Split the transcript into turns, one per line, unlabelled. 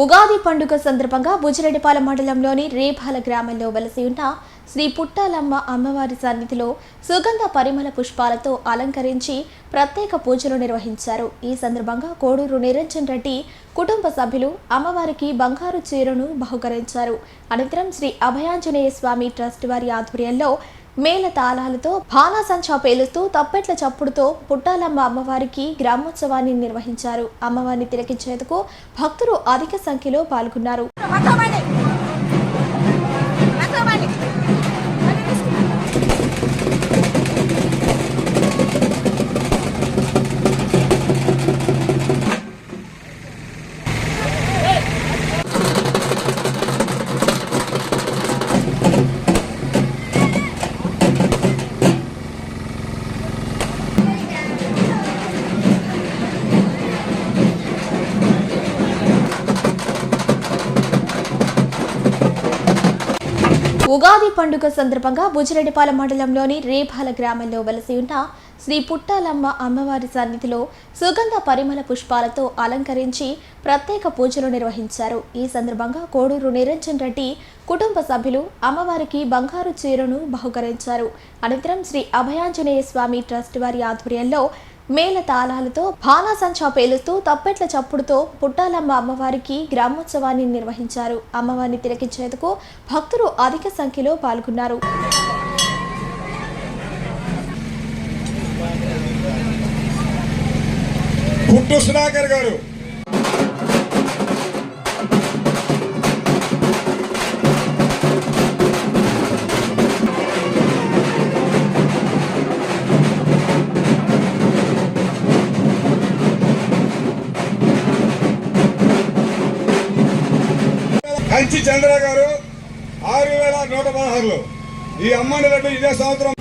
ఉగాది పండుగ సందర్భంగా బుజిరెడ్డిపాలెం మండలంలోని రేపాల గ్రామంలో వలసి ఉన్న శ్రీ పుట్టాలమ్మ అమ్మవారి సన్నిధిలో సుగంధ పరిమళ పుష్పాలతో అలంకరించి ప్రత్యేక పూజలు నిర్వహించారు. ఈ సందర్భంగా కోడూరు నిరంజన్ రెడ్డి కుటుంబ సభ్యులు అమ్మవారికి బంగారు చీరను బహుకరించారు. అనంతరం శ్రీ అభయాంజనేయ స్వామి ట్రస్ట్ వారి ఆధ్వర్యంలో మేల తాళాలతో బాణాసంచా పేలుస్తూ తప్పెట్ల చప్పుడుతో పుట్టాలమ్మ అమ్మవారికి గ్రామోత్సవాన్ని నిర్వహించారు. అమ్మవారిని తిలకించేందుకు భక్తులు అధిక సంఖ్యలో పాల్గొన్నారు. ఉగాది పండుగ సందర్భంగా బుజిరెడ్డిపాలెం మండలంలోని రేపాల గ్రామంలో వెలసి ఉన్న శ్రీ పుట్టాలమ్మ అమ్మవారి సన్నిధిలో సుగంధ పరిమళ పుష్పాలతో అలంకరించి ప్రత్యేక పూజలు నిర్వహించారు. ఈ సందర్భంగా కోడూరు నిరంజన్ రెడ్డి కుటుంబ సభ్యులు అమ్మవారికి బంగారు చీరను బహుకరించారు. అనంతరం శ్రీ అభయాంజనేయ స్వామి ట్రస్ట్ వారి ఆధ్వర్యంలో మేళ తాళాలతో బాణాసంచా పేలుస్తూ తప్పెట్ల చప్పుడుతో పుట్టాలమ్మ అమ్మవారికి గ్రామోత్సవాన్ని నిర్వహించారు. అమ్మవారిని తిలకించేందుకు భక్తులు అధిక సంఖ్యలో పాల్గొన్నారు.
సుధాకర్ గారు కంచి చంద్ర గారు ఆరు వేల నూట పదహారులో. ఈ అమ్మని రెడ్డి ఇదే సంవత్సరం